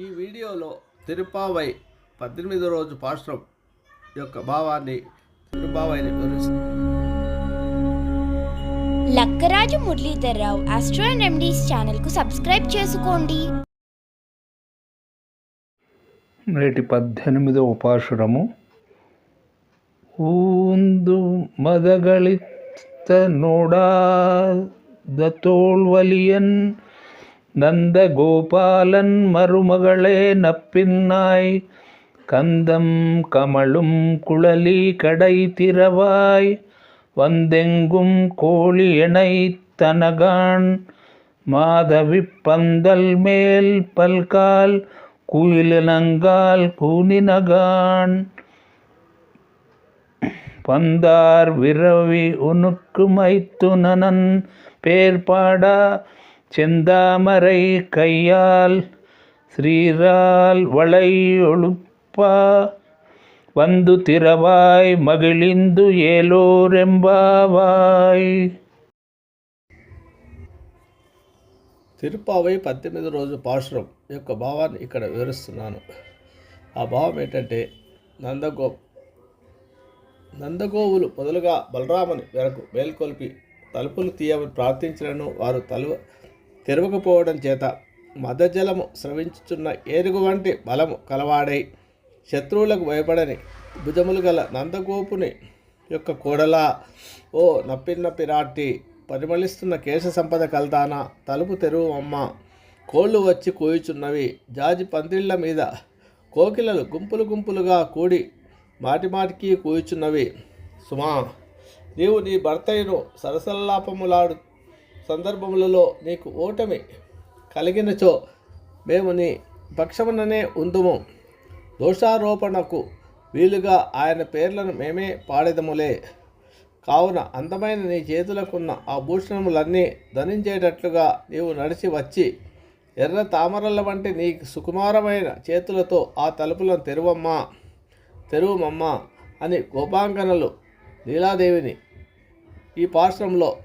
ఈ వీడియోలో తిరుపావై పద్దెనిమిదో రోజు పాశ్రం యొక్క భావాన్ని తిరుపావైని వివరిస్తుంది. Lakkaraju Muralidhar Rao astro and remedies ఛానల్కు సబ్స్క్రైబ్ చేసుకోండి. నేటి పద్దెనిమిదవ ఉపాసురము ఊందు మదగళిత్త నోడా దతోల్వలియన్ நந்தகோபாலன் மருமகளே நப்பின்னாய். கந்தம் கமழும் குழலி கடை திறவாய். வந்தெங்கும் கோழி எனை தனகான். மாதவி பந்தல் மேல் பல்கால் குயிலங்கால் கூனினகான். பந்தார் விரவி உனுக்கு மைத்துனனன். பேர்பாடா செந்தாமரை கையால் ஸ்ரீரால் வளை ஒழுப்பா வந்து திரவாய் மகிழிந்து ஏலோரெம்பாவாய் తిరుపావై పద్దెనిమిది రోజు పాశ్రం యొక్క భావాన్ని ఇక్కడ వివరిస్తున్నాను ఆ భావం ఏంటంటే నందగో నందగోవులు మొదలుగా బలరాముని వెనకు మేల్కొల్పి తలుపులు తీయమని ప్రార్థించినను వారు తలువ తెరవకపోవడం చేత మదజలము స్రవించుచున్న ఏరుగు వంటి బలము కలవాడై శత్రువులకు భయపడని భుజములు గల నందగోపుని యొక్క కోడలా ఓ నప్పిన్న పిరాట్టి పరిమళిస్తున్న కేశ సంపద కల్తానా తలుపు తెరువు అమ్మ కోళ్ళు వచ్చి కూయుచున్నవి జాజి పందిళ్ళ మీద కోకిలలు గుంపులు గుంపులుగా కూడి మాటిమాటికి కూయుచున్నవి. సుమా నీవు నీ భర్తయ్యను సరసల్లాపములాడు సందర్భములలో నీకు ఓటమి కలిగినచో మేము నీ పక్షముననే ఉందుము. దోషారోపణకు వీలుగా ఆయన పేర్లను మేమే పాడెదములే. కావున అందమైన నీ చేతులకున్న ఆ భూషణములన్నీ ధరించేటట్లుగా నీవు నడిచి వచ్చి ఎర్ర తామరల వంటి నీ సుకుమారమైన చేతులతో ఆ తలుపులను తెరువమ్మా. తెరువమమ్మా అని గోపాంగనలు లీలాదేవిని ఈ పాశ్రంలో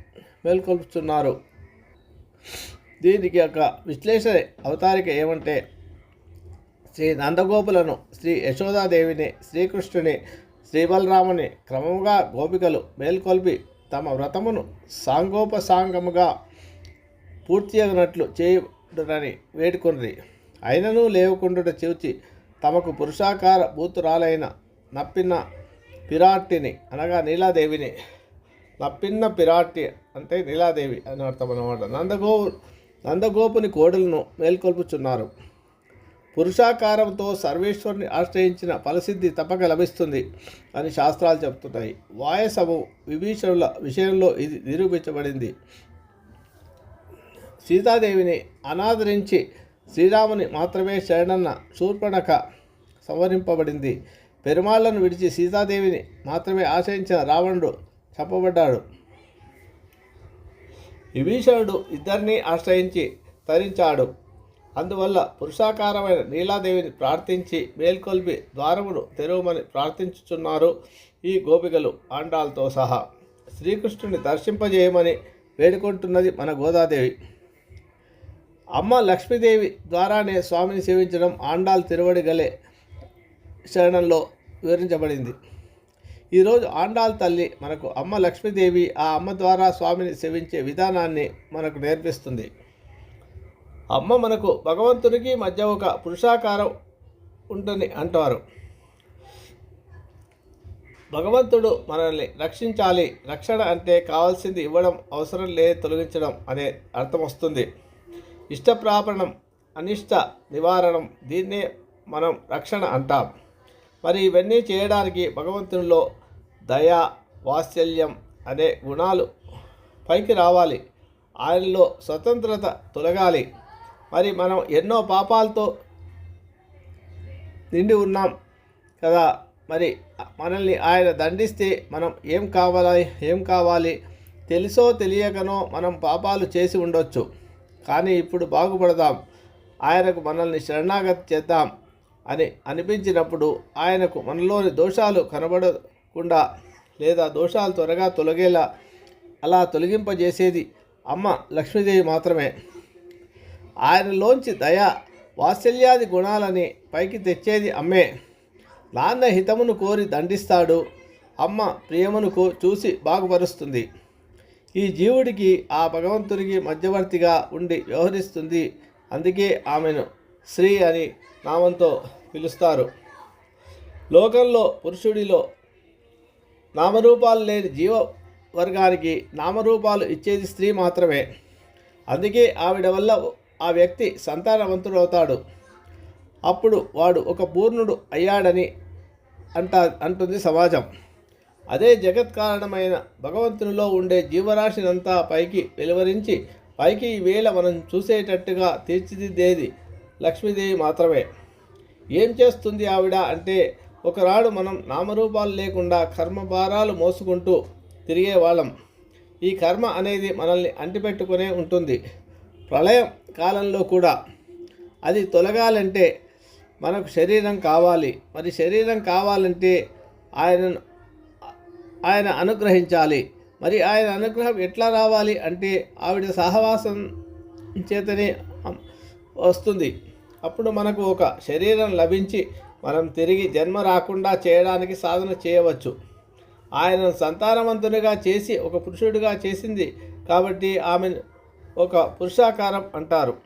మేల్కొల్పుతున్నారు. దీనికి యొక్క విశ్లేషణ అవతారిక ఏమంటే శ్రీ నందగోపులను శ్రీ యశోదాదేవిని శ్రీకృష్ణుని శ్రీబలరాముని క్రమముగా గోపికలు మేల్కొల్పి తమ వ్రతమును సాంగోపసాంగముగా పూర్తియగినట్లు చేయుడని వేడుకొండ్రి అయినను లేవకుండుట చూచి తమకు పురుషాకార భూతురాలైన నప్పిన పిరాట్టిని అనగా నీలాదేవిని నప్పిన్న పిరాటి అంటే నీలాదేవి అని అర్థం అన్నమాట. నందగో నందగోపుని కోడలను మేల్కొల్పుచున్నారు. పురుషాకారంతో సర్వేశ్వరుని ఆశ్రయించిన ఫలసిద్ధి తప్పక లభిస్తుంది అని శాస్త్రాలు చెప్తున్నాయి వాయసము విభీషణుల విషయంలో ఇది నిరూపించబడింది. సీతాదేవిని అనాదరించి శ్రీరాముని మాత్రమే శరణన్న శూర్పణక సంవరింపబడింది పెరుమాళ్ళను విడిచి సీతాదేవిని మాత్రమే ఆశ్రయించిన రావణుడు చంపబడ్డాడు. విభీషణుడు ఇద్దరిని ఆశ్రయించి తరించాడు. అందువల్ల పురుషాకారమైన నీలాదేవిని ప్రార్థించి మేల్కొల్పి ద్వారమును తెరవమని ప్రార్థించుచున్నారు ఈ గోపికలు ఆండాలతో సహా. శ్రీకృష్ణుని దర్శింపజేయమని వేడుకుంటున్నది మన గోదాదేవి. అమ్మ లక్ష్మీదేవి ద్వారానే స్వామిని సేవించడం ఆండాల్ తిరువడిగలే శరణంలో వివరించబడింది. ఈరోజు ఆండాల్ తల్లి మనకు అమ్మ లక్ష్మీదేవి ఆ అమ్మ ద్వారా స్వామిని సేవించే విధానాన్ని మనకు నేర్పిస్తుంది. అమ్మ మనకు భగవంతునికి మధ్య ఒక పురుషాకారం ఉంటుంది అంటారు. భగవంతుడు మనల్ని రక్షించాలి రక్షణ అంటే కావాల్సింది ఇవ్వడం అవసరం లే తొలగించడం అనే అర్థం వస్తుంది. ఇష్టప్రాపణం అనిష్ట నివారణం దీన్నే మనం రక్షణ అంటాం. మరి ఇవన్నీ చేయడానికి భగవంతునిలో దయ వాత్సల్యం అనే గుణాలు పైకి రావాలి. ఆయనలో స్వతంత్రత తొలగాలి. మరి మనం ఎన్నో పాపాలతో నిండి ఉన్నాం కదా. మరి మనల్ని ఆయన దండిస్తే మనం ఏం కావాలి ఏం కావాలి? తెలుసో తెలియకనో మనం పాపాలు చేసి ఉండొచ్చు. కానీ ఇప్పుడు బాగుపడదాం. ఆయనకు మనల్ని శరణాగతి చేద్దాం అని అనిపించినప్పుడు ఆయనకు మనలోని దోషాలు కుండా లేదా దోషాలు త్వరగా తొలగేలా అలా తొలగింపజేసేది అమ్మ లక్ష్మీదేవి మాత్రమే. ఆయనలోంచి దయ వాత్సల్యాది గుణాలని పైకి తెచ్చేది అమ్మే. నాన్న హితమును కోరి దండిస్తాడు. అమ్మ ప్రియమునుకు చూసి బాగుపరుస్తుంది. ఈ జీవుడికి ఆ భగవంతునికి మధ్యవర్తిగా ఉండి వ్యవహరిస్తుంది. అందుకే ఆమెను శ్రీ అని నామంతో పిలుస్తారు. లోకంలో పురుషుడిలో నామరూపాలు లేని జీవ వర్గానికి నామరూపాలు ఇచ్చేది స్త్రీ మాత్రమే. అందుకే ఆవిడ వల్ల ఆ వ్యక్తి సంతానవంతుడు అవుతాడు అప్పుడు వాడు ఒక పూర్ణుడు అయ్యాడని అంటా అంటుంది సమాజం. అదే జగత్ కారణమైన భగవంతునిలో ఉండే జీవరాశినంతా పైకి వెలువరించి పైకి ఈ వేళ మనం చూసేటట్టుగా తీర్చిదిద్దేది లక్ష్మీదేవి మాత్రమే. ఏం చేస్తుంది ఆవిడ అంటే ఒకనాడు మనం నామరూపాలు లేకుండా కర్మ భారాలు మోసుకుంటూ తిరిగే వాళ్ళం. ఈ కర్మ అనేది మనల్ని అంటిపెట్టుకునే ఉంటుంది. ప్రళయం కాలంలో కూడా అది తొలగాలంటే మనకు శరీరం కావాలి. మరి శరీరం కావాలంటే ఆయనను ఆయన అనుగ్రహించాలి. మరి ఆయన అనుగ్రహం ఎట్లా రావాలి అంటే ఆవిడ సహవాసం చేతనే వస్తుంది. అప్పుడు మనకు ఒక శరీరం లభించి మనం తిరిగి జన్మ రాకుండా చేయడానికి సాధన చేయవచ్చు. ఆయనను సంతానవంతునిగా చేసి ఒక పురుషుడిగా చేసింది కాబట్టి ఆమె ఒక పురుషాకారం అంటారు.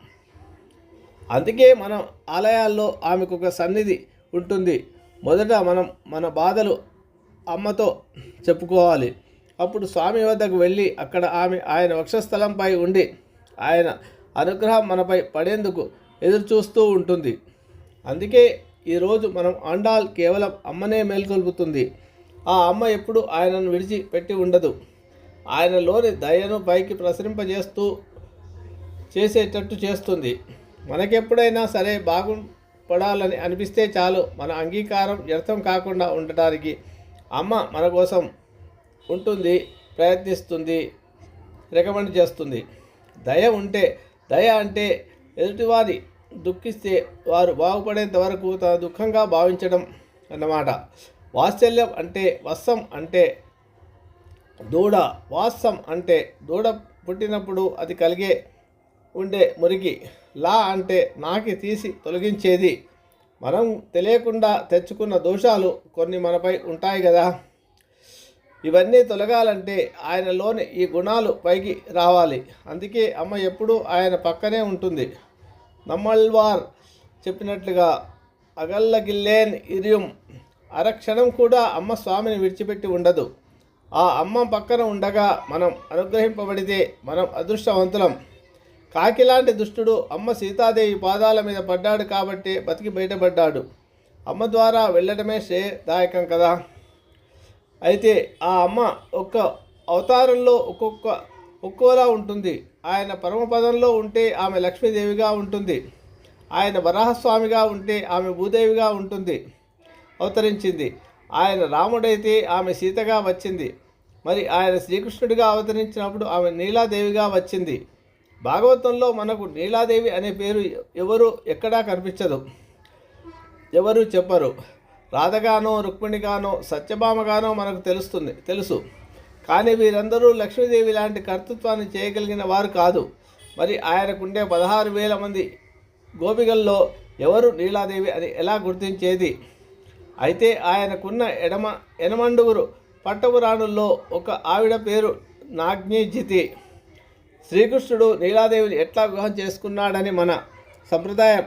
అందుకే మనం ఆలయాల్లో ఆమెకు ఒక సన్నిధి ఉంటుంది. మొదట మనం మన బాధలు అమ్మతో చెప్పుకోవాలి. అప్పుడు స్వామి వద్దకు వెళ్ళి అక్కడ ఆమె ఆయన వక్షస్థలంపై ఉండి ఆయన అనుగ్రహం మనపై పడేందుకు ఎదురు చూస్తూ ఉంటుంది. అందుకే ఈరోజు మనం అండాల్ కేవలం అమ్మనే మేల్కొల్పుతుంది. ఆ అమ్మ ఎప్పుడు ఆయనను విడిచి పెట్టి ఉండదు. ఆయనలోని దయను పైకి ప్రసరింపజేస్తూ చేసేటట్టు చేస్తుంది. మనకెప్పుడైనా సరే బాగుపడాలని అనిపిస్తే చాలు మన అంగీకారం వ్యర్థం కాకుండా ఉండటానికి. అమ్మ మన కోసం ఉంటుంది ప్రయత్నిస్తుంది రికమెండ్ చేస్తుంది. దయ ఉంటే దయ అంటే ఎదుటివారి దుఃఖిస్తే వారు బాగుపడేంత వరకు తన దుఃఖంగా భావించడం అన్నమాట. వాత్సల్యం అంటే వత్సం అంటే దూడ వాత్సం అంటే దూడ పుట్టినప్పుడు అది కలిగే ఉండే మురికి లా అంటే నాకి తీసి తొలగించేది. మనం తెలియకుండా తెచ్చుకున్న దోషాలు కొన్ని మనపై ఉంటాయి కదా ఇవన్నీ తొలగాలంటే ఆయనలోని ఈ గుణాలు పైకి రావాలి. అందుకే అమ్మ ఎప్పుడూ ఆయన పక్కనే ఉంటుంది. నమ్మల్వార్ చెప్పినట్లుగా అగల్లగిల్లేన్ ఇరియం అరక్షణం కూడా అమ్మ స్వామిని విడిచిపెట్టి ఉండదు. ఆ అమ్మ పక్కన ఉండగా మనం అనుగ్రహింపబడితే మనం అదృష్టవంతులం. కాకిలాంటి దుష్టుడు అమ్మ సీతాదేవి పాదాల మీద పడ్డాడు కాబట్టి బతికి బయటపడ్డాడు. అమ్మ ద్వారా వెళ్ళడమే శ్రేయదాయకం కదా? అయితే ఆ అమ్మ ఒక్క అవతారంలో ఒక్కొక్క ఒక్కోలా ఉంటుంది. ఆయన పరమపదంలో ఉంటే ఆమె లక్ష్మీదేవిగా ఉంటుంది. ఆయన వరాహస్వామిగా ఉంటే ఆమె భూదేవిగా ఉంటుంది. అవతరించింది. ఆయన రాముడైతే ఆమె సీతగా వచ్చింది. మరి ఆయన శ్రీకృష్ణుడిగా అవతరించినప్పుడు ఆమె నీలాదేవిగా వచ్చింది. భాగవతంలో మనకు నీలాదేవి అనే పేరు ఎవరు ఎక్కడా కనిపించదు. ఎవరు చెప్పరు. రాధగానో రుక్మిణిగానో సత్యభామగానో మనకు తెలుస్తుంది తెలుసు. కానీ వీరందరూ లక్ష్మీదేవి లాంటి కర్తృత్వాన్ని చేయగలిగిన వారు కాదు. మరి ఆయనకుండే పదహారు వేల మంది గోపికల్లో ఎవరు నీలాదేవి అని ఎలా గుర్తించేది? అయితే ఆయనకున్న ఎడమ ఎనమండుగురు పట్టపురాణుల్లో ఒక ఆవిడ పేరు నాగ్నిజితి. శ్రీకృష్ణుడు నీలాదేవిని ఎట్లా వివాహం చేసుకున్నాడని మన సంప్రదాయం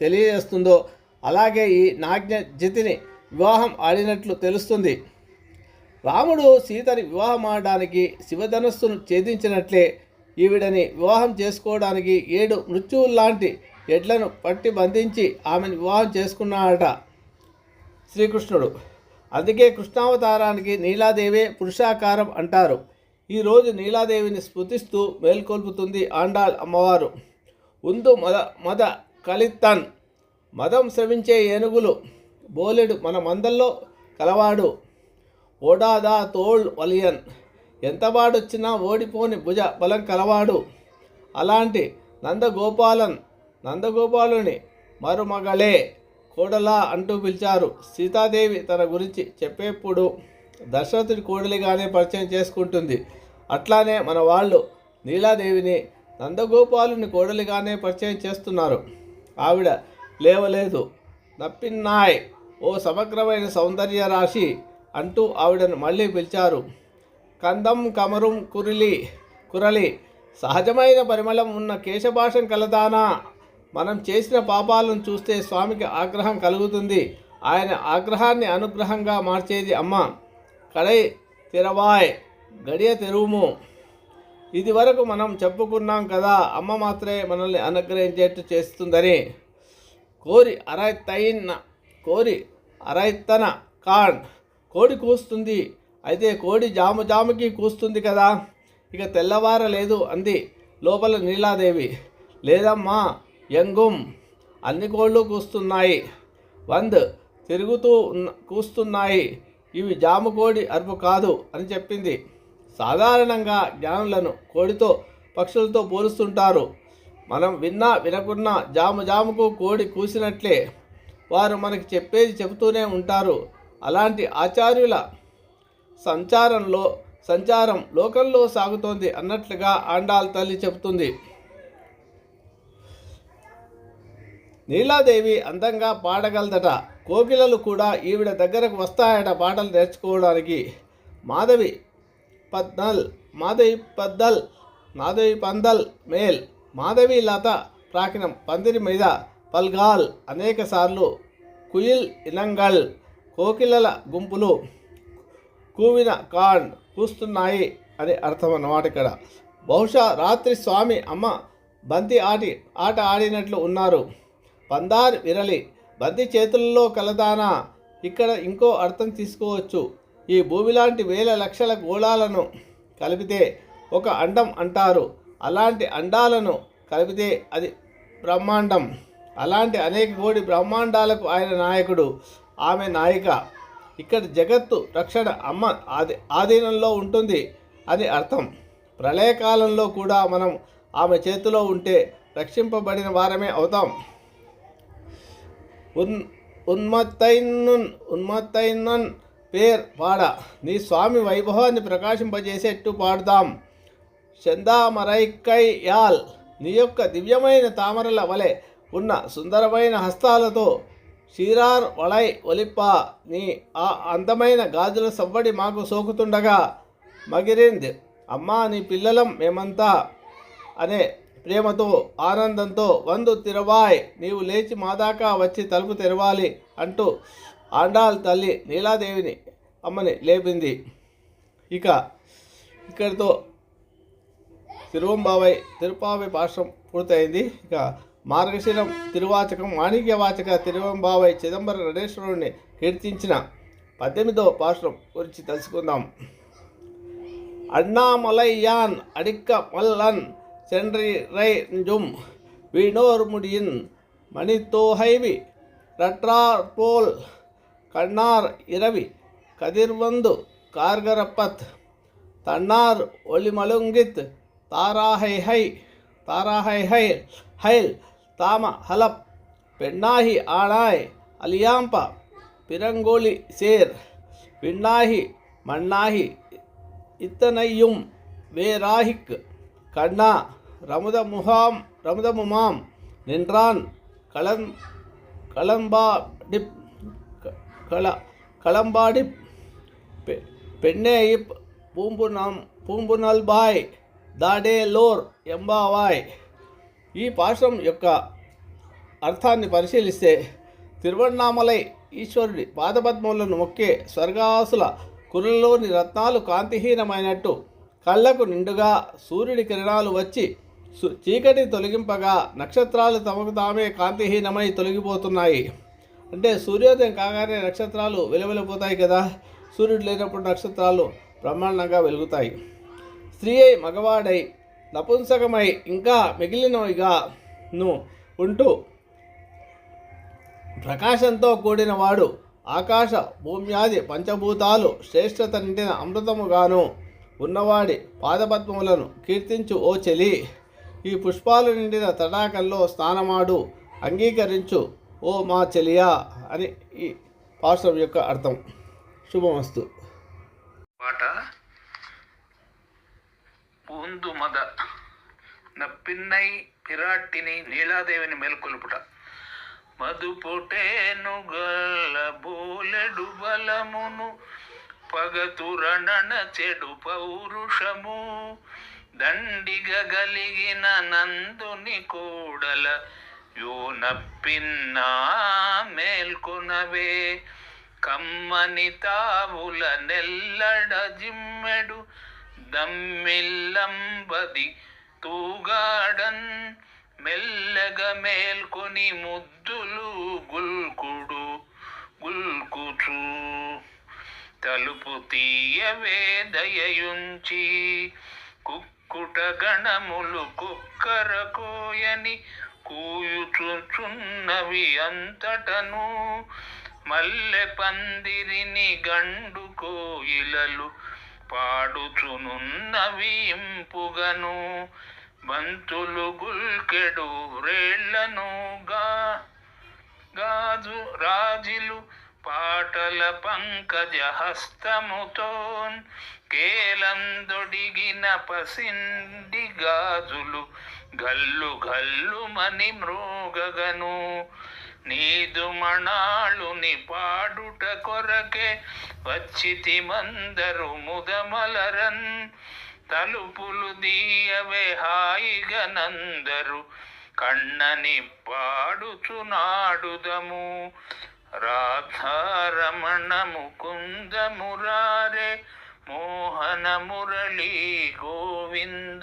తెలియజేస్తుందో అలాగే ఈ నాజ్ఞ జితిని వివాహం ఆడినట్లు తెలుస్తుంది. రాముడు సీతని వివాహం ఆడడానికి శివధనస్సును ఛేదించినట్లే ఈవిడని వివాహం చేసుకోవడానికి ఏడు మృత్యువుల్లాంటి ఎడ్లను పట్టి బంధించి ఆమెను వివాహం చేసుకున్నాడట శ్రీకృష్ణుడు. అందుకే కృష్ణావతారానికి నీలాదేవే పురుషాకారం అంటారు. ఈరోజు నీలాదేవిని స్మృతిస్తూ మేల్కొల్పుతుంది ఆండాల్ అమ్మవారు. ఉందు మద మద కలిత్తన్. మదం శ్రవించే ఏనుగులు బోలెడు మన మందల్లో కలవాడు. ఓడాదా తోల్ వలియన్. ఎంతవాడొచ్చినా ఓడిపోని భుజ బలం కలవాడు. అలాంటి నందగోపాలన్ నందగోపాలుని మరుమగలే కోడలా అంటూ పిలిచారు. సీతాదేవి తన గురించి చెప్పేప్పుడు దశరథుడి కోడలిగానే పరిచయం చేసుకుంటుంది. అట్లానే మన వాళ్ళు నీలాదేవిని నందగోపాలుని కోడలిగానే పరిచయం చేస్తున్నారు. ఆవిడ లేవలేదు. నప్పిన్నాయ్ ఓ సమగ్రమైన సౌందర్య రాశి అంటూ ఆవిడను మళ్ళీ పిలిచారు. కందం కమరుం కురిలి కురలి. సహజమైన పరిమళం ఉన్న కేశభాషం కలదానా? మనం చేసిన పాపాలను చూస్తే స్వామికి ఆగ్రహం కలుగుతుంది. ఆయన ఆగ్రహాన్ని అనుగ్రహంగా మార్చేది అమ్మ. కడై తెరవాయ్ గడియ తెరువుము. ఇది వరకు మనం చెప్పుకున్నాం కదా అమ్మ మాత్రమే మనల్ని అనుగ్రహించేట్టు చేస్తుందని. కోరి అరైతైన కోరి అరైతన కాన్ కోడి కూస్తుంది. అయితే కోడి జాము జాముకి కూస్తుంది కదా. ఇక తెల్లవారలేదు అంది లోపల నీలాదేవి. లేదమ్మా యంగుం అన్ని కోళ్ళు కూస్తున్నాయి. వంద్ తిరుగుతూ కూస్తున్నాయి. ఇవి జాము కోడి అరుపు కాదు అని చెప్పింది. సాధారణంగా జ్ఞానులను కోడితో పక్షులతో పోలుస్తుంటారు. మనం విన్నా వినకున్నా జాము జాముకు కోడి కూసినట్లే. వారు మనకి చెప్పేది చెబుతూనే ఉంటారు. అలాంటి ఆచార్యుల సంచారంలో సంచారం లోకంలో సాగుతోంది అన్నట్లుగా ఆండాల్ తల్లి చెబుతుంది. నీలాదేవి అందంగా పాడగలదట. కోకిలలు కూడా ఈవిడ దగ్గరకు వస్తాయట పాటలు నేర్చుకోవడానికి. మాధవి పద్నల్ మాధవి పద్దల్ మాధవి పందల్ మేల్ మాధవి లత ప్రాకినం పందిరి మీద పల్గాల్ అనేకసార్లు కుయిల్ ఇనంగల్ కోకిలల గుంపులు కూవిన కాండ్ కూస్తున్నాయి అని అర్థం అన్నమాట ఇక్కడ. బహుశా రాత్రి స్వామి అమ్మ బంతి ఆటి ఆట ఆడినట్లు ఉన్నారు. పందార్ విరలి బంతి చేతుల్లో కలదానా? ఇక్కడ ఇంకో అర్థం తీసుకోవచ్చు. ఈ భూమిలాంటి వేల లక్షల గోళాలను కలిపితే ఒక అండం అంటారు. అలాంటి అండాలను కలిపితే అది బ్రహ్మాండం. అలాంటి అనేక కోటి బ్రహ్మాండాలకు ఆయన నాయకుడు. ఆమె నాయిక. ఇక్కడ జగత్తు రక్షణ అమ్మ ఆది ఆధీనంలో ఉంటుంది అని అర్థం. ప్రళయకాలంలో కూడా మనం ఆమె చేతిలో ఉంటే రక్షింపబడిన వారమే అవుతాం. ఉన్ ఉన్మత్తైన్నున్ ఉన్మత్తైనన్ పేర్ పాడ నీ స్వామి వైభవాన్ని ప్రకాశింపజేసేట్టు పాడుదాం. చందామరైకైయాల్ నీ యొక్క దివ్యమైన తామరల వలె ఉన్న సుందరమైన హస్తాలతో షీరార్ వలై ఒలిప్ప నీ ఆ అందమైన గాజుల సవ్వడి మాకు సోకుతుండగా. మగిరింద్ అమ్మా నీ పిల్లలం మేమంతా అనే ప్రేమతో ఆనందంతో వందు తిరవాయ్ నీవు లేచి మా దాకా వచ్చి తలుపు తెరవాలి అంటూ ఆండాల్ తల్లి నీలాదేవిని అమ్మని లేపింది. ఇక ఇక్కడితో తిరువంబావై తిరుపావి పాశ్రం పూర్తయింది. ఇక మార్గశిరం తిరువాచకం మాణిక్యవాచక తిరువంబావై చిదంబర నటేశ్వరుడిని కీర్తించిన పద్దెనిమిదవ పాశ్రం గురించి తెలుసుకుందాం அண்ணாமலையான் அடிக்க மல்லன் சென்றிரைஞ்சும் வீணோர் முடியின் மணித்தோஹைவி ரற்றார் போல் கண்ணார் இரவி கதிர்வந்து கார்கரப்பத் தன்னார் ஒளிமலுங்கித் தாராஹை ஹை தாராஹை ஹை ஹைல் தாம ஹலப். பெண்ணாகி ஆளாய் அலியாம்பா பிறங்கோலி சேர். விண்ணாகி மண்ணாகி இத்தனையும் வேறாகிக்கு. கண்ணா ரமுத முகாம் ரமுதமுமாம் நின்றான் களம் களம்பாடிப் கள களம்பாடி பெண்ணே இப் பூம்புனம் பூம்புனல்பாய் தாடே லோர் எம்பாவாய். ఈ పాశ్రం యొక్క అర్థాన్ని పరిశీలిస్తే తిరువణామలై ఈశ్వరుడి పాదపద్మములను మొక్కే స్వర్గాసుల కురులలోని రత్నాలు కాంతిహీనమైనట్టు కళ్ళకు నిండుగా సూర్యుడి కిరణాలు వచ్చి సు- చీకటి తొలగింపగా నక్షత్రాలు తమకు తామే కాంతిహీనమై తొలగిపోతున్నాయి. అంటే సూర్యోదయం కాగానే నక్షత్రాలు వెలువెలిపోతాయి కదా. సూర్యుడు లేనప్పుడు నక్షత్రాలు బ్రహ్మాండంగా వెలుగుతాయి. స్త్రీ అయి మగవాడై నపుంసకమై ఇంకా మిగిలినవిగాను ఉంటూ ప్రకాశంతో కూడిన వాడు ఆకాశ భూమ్యాది పంచభూతాలు శ్రేష్టత నిండిన అమృతముగాను ఉన్నవాడి పాదపద్మములను కీర్తించు ఓ చెలి! ఈ పుష్పాలు నిండిన తటాకంలో స్నానమాడు అంగీకరించు ఓ మా చెలియా! అని ఈ పాశ్రం యొక్క అర్థం. శుభమస్తు. పాట పూందు మద నప్పిన్నై పిరాట్టిని నీలాదేవిని మేల్కొలుపుట. అదుపుటేను గల్ల బోలెడు బలమును పగతురణన చెడు పౌరుషము. దండిగ గలిగిన నందుని కూడల యోనప్పిన్నా మేల్కొనవే. కమ్మని తావుల నెల్లడ జిమ్మెడు దమ్మిల్లంబది తూగాడన్ మెల్లగ మేల్కొని ముద్దులు గుల్కుడు గుల్కుచు. తలుపు తీయవే దయయుంచి కుక్కుట గణములు కుక్కర కోయని కూయుచుచున్నవి అంతటను మల్లె పందిరిని గండు కోయిలలు పాడుచునున్న వీంపుగను బంతులు గుల్కెడు రేళ్ళనుగా. గాజు రాజిలు పాటల పంకజ హస్తముతోన్ కేలందొడిగిన పసిండి గాజులు గల్లు గల్లు మని మృగగను. నీదు మణాళుని పాడుట కొరకే వచ్చితి మందరు ముదమలరన్. తలుపులు దీయవే హాయిగనందరు కన్నని పాడుచునాడుదము. రాధారమణ ముకుంద మురారే మోహన మురళీ గోవింద.